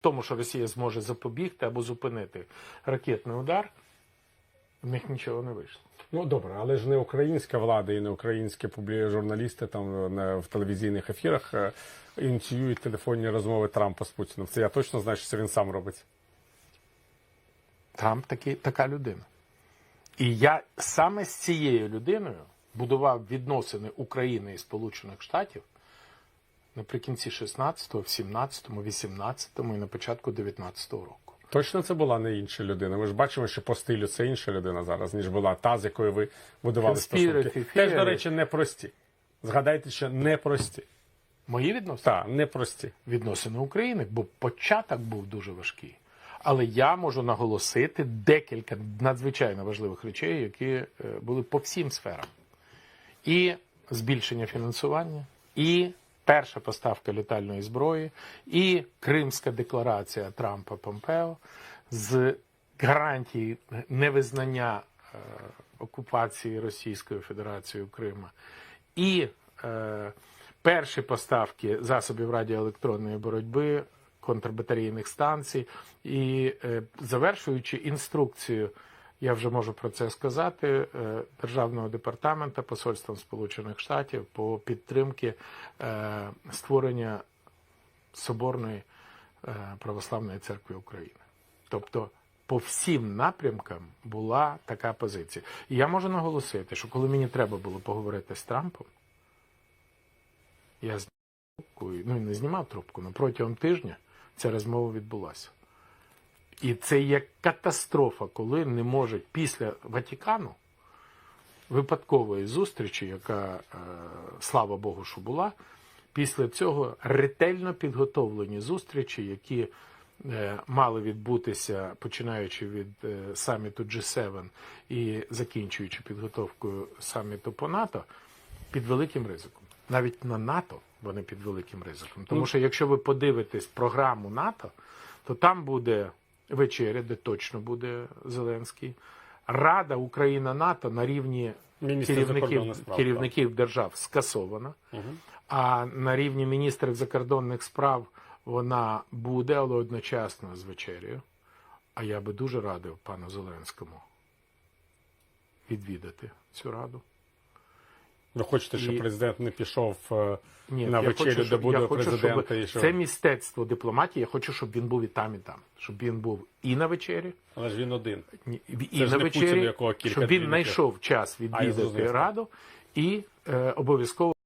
тому, що Росія зможе запобігти або зупинити ракетний удар, в них нічого не вийшло. Ну добре, але ж не українська влада і не українські журналісти там в телевізійних ефірах е, ініціюють телефонні розмови Трампа з Путіним. Це я точно знаю, що це він сам робить. Трамп таки, така людина. І я саме з цією людиною будував відносини України і Сполучених Штатів наприкінці 16-го, в 17-му, 18-му і на початку 19-го року. Точно це була не інша людина. Ми ж бачимо, що по стилю це інша людина зараз, ніж була та, з якою ви будували Conspiracy стосунки. Теж, до речі, непрості. Згадайте, що непрості. Мої відносини? Так, непрості. відносини України, бо початок був дуже важкий. Але я можу наголосити декілька надзвичайно важливих речей, які е, були по всім сферам: і збільшення фінансування, і перша поставка літальної зброї, і Кримська декларація Трампа Помпео з гарантії невизнання е, окупації Російською Федерацією Крима, і е, перші поставки засобів радіоелектронної боротьби, контрбатарейних станцій, і е, завершуючи інструкцію, я вже можу про це сказати, е, Державного департаменту Посольством Сполучених Штатів по підтримки е, створення Соборної е, православної церкви України. Тобто по всім напрямкам була така позиція. І я можу наголосити, що коли мені треба було поговорити з Трампом, я зняв трубку, ну і не знімав трубку, але протягом тижня ця розмова відбулася. І це є катастрофа, коли не можуть після Ватикану випадкової зустрічі, яка, е, слава Богу, що була, після цього ретельно підготовлені зустрічі, які е, мали відбутися починаючи від е, саміту G7 і закінчуючи підготовкою саміту по НАТО, під великим ризиком. Навіть на НАТО вони під великим ризиком. Тому що якщо ви подивитесь програму НАТО, то там буде вечеря, де точно буде Зеленський. Рада Україна НАТО на рівні Міністр керівників, справ, керівників держав скасована. А на рівні міністрів закордонних справ вона буде, але одночасно з вечерею. А я би дуже радив пану Зеленському відвідати цю раду. Ви хочете, щоб І- президент не пішов е, Ні, на вечерю, хочу, де буде я хочу, президент, щоб і що? це містецтво дипломатії. Я хочу, щоб він був і там, і там. Щоб він був і на вечері, Але ж він один. ні, і Це ж на не Путін, якого кілька щоб він знайшов час відвідати раду і е, обов'язково.